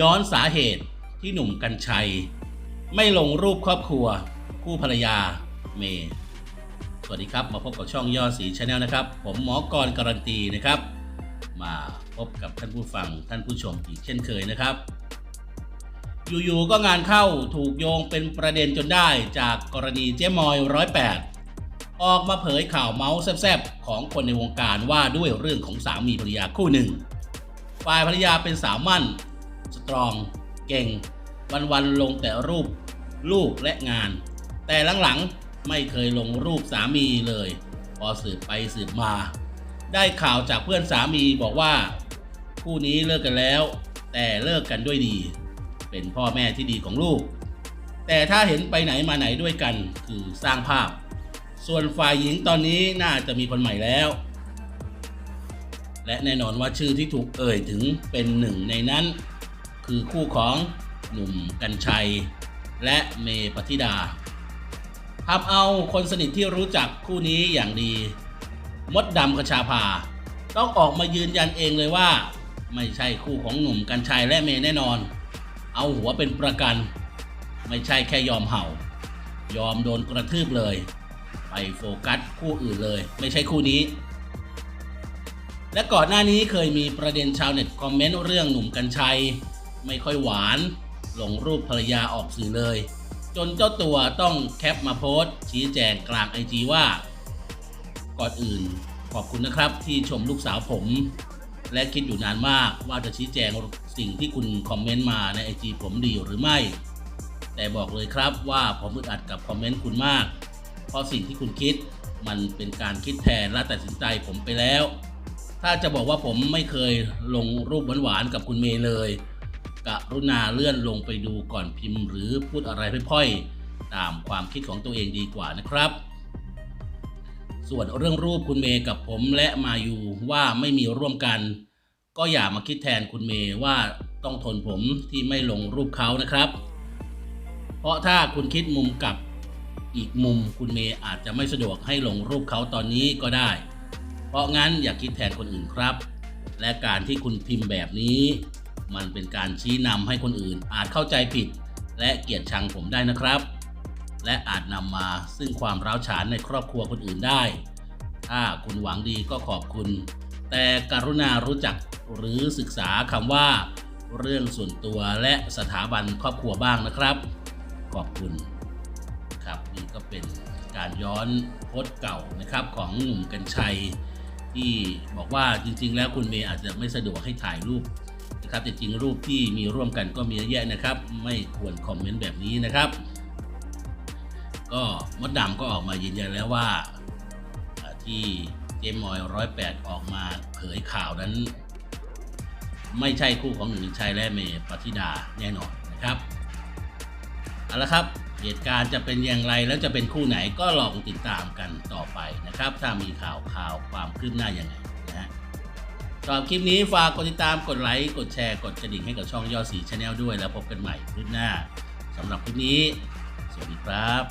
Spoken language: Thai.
ย้อนสาเหตุที่หนุ่มกัญชัย ไม่ลงรูปครอบครัว คู่ภรรยาเมย์สวัสดีครับ มาพบกับช่องย่อสีชาแนลนะครับ ผมหมอกรการันตีนะครับ มาพบกับท่านผู้ฟังท่านผู้ชมอีกเช่นเคยนะครับ อยู่ๆก็งานเข้าถูกโยงเป็นประเด็นจนได้จากกรณีเจ๊มอยร้อยแปดออกมาเผยข่าวเมาส์แซ่บๆของคนในวงการว่าด้วยเรื่องของสามีภรรยาคู่หนึ่งฝ่ายภรรยาเป็นสาวมั่น ตรอง เก่ง วันๆลงแต่รูปลูกและงาน แต่หลังๆไม่เคยลงรูปสามีเลย พอสืบไปสืบมา ได้ข่าวจากเพื่อนสามีบอกว่า คู่นี้เลิกกันแล้ว แต่เลิกกันด้วยดี เป็นพ่อแม่ที่ดีของลูก แต่ถ้าเห็นไปไหนมาไหนด้วยกันคือสร้างภาพ ส่วนฝ่ายหญิงตอนนี้น่าจะมีคนใหม่แล้วและแน่นอนว่าชื่อที่ถูกเอ่ยถึงเป็นหนึ่งในนั้น คือคู่ของหนุ่มกัญชัย และเมปฏิดาทำเอาคนสนิทที่รู้จักคู่นี้อย่างดี มดดำกระชาภา ต้องออกมายืนยันเองเลยว่า ไม่ใช่คู่ของหนุ่มกัญชัยและเมย์แน่นอน เอาหัวเป็นประกัน ไม่ใช่แค่ยอมเห่า ยอมโดนกระทืบเลย ไปโฟกัสคู่อื่นเลย ไม่ใช่คู่นี้ และก่อนหน้านี้เคยมีประเด็นชาวเน็ตคอมเมนต์เรื่องหนุ่มกัญชัย ไม่ค่อยหวาน ลงรูปภรรยาออกสื่อเลย จนเจ้าตัวต้องแคปมาโพสต์ ชี้แจงกลางไอจีว่า ก่อนอื่นขอบคุณนะครับที่ชมลูกสาวผม และคิดอยู่นานมากว่าจะชี้แจงสิ่งที่คุณคอมเมนต์มาในไอจีผมดีหรือไม่ แต่บอกเลยครับว่าผมอึดอัดกับคอมเมนต์คุณมาก เพราะสิ่งที่คุณคิดมันเป็นการคิดแทนและตัดสินใจผมไปแล้ว ถ้าจะบอกว่าผมไม่เคยลงรูปหวานๆกับคุณเมย์เลย กรุณาเลื่อนลงไปดูก่อนพิมพ์ หรือพูดอะไรพ่อยๆ ตามความคิดของตัวเองดีกว่านะครับ ส่วนเรื่องรูปคุณเมย์กับผมและมายูว่าไม่มีร่วมกัน ก็อย่ามาคิดแทนคุณเมย์ว่าต้องทนผมที่ไม่ลงรูปเขานะครับ เพราะถ้าคุณคิดมุมกับอีกมุมคุณเมย์อาจจะไม่สะดวกให้ลงรูปเขาตอนนี้ก็ได้ เพราะงั้นอย่าคิดแทนคนอื่นครับ และการที่คุณพิมพ์แบบนี้ มันเป็นการชี้นำให้คนอื่น อาจเข้าใจผิด และเกลียดชังผมได้นะครับ และอาจนำมาซึ่งความร้าวฉานในครอบครัวคนอื่นได้ ถ้าคุณหวังดีก็ขอบคุณ แต่กรุณารู้จักหรือศึกษาคำว่า เรื่องส่วนตัวและสถาบันครอบครัวบ้างนะครับ ขอบคุณครับนี่ก็เป็นการย้อนโพสต์เก่านะครับของหนุ่มกัญชัยที่บอกว่าจริงๆ แล้วคุณเมย์อาจจะไม่สะดวกให้ถ่ายรูป นะครับจริงรูปที่มีร่วมกันก็มีเยอะแยะนะครับ ไม่ควรคอมเมนต์แบบนี้นะครับ ก็มดดำก็ออกมายืนยันแล้วว่าที่เจมอยร้อยแปดออกมาเผยข่าวนั้น ไม่ใช่คู่ของหนุ่มกัญชัยและเมย์ปฏิดาแน่นอนนะครับเอาละครับเหตุการณ์จะเป็นอย่างไรแล้วจะเป็นคู่ไหนก็ลองติดตามกันต่อไปนะครับ ถ้ามีข่าวข่าวความคืบหน้าอย่างไร สำหรับคลิปนี้ฝากกดติดตามกดไลค์กดแชร์กดกระดิ่งให้กับช่องยอดสีชาแนลด้วยแล้วพบกันใหม่คลิปหน้าสำหรับคลิปนี้ สวัสดีครับ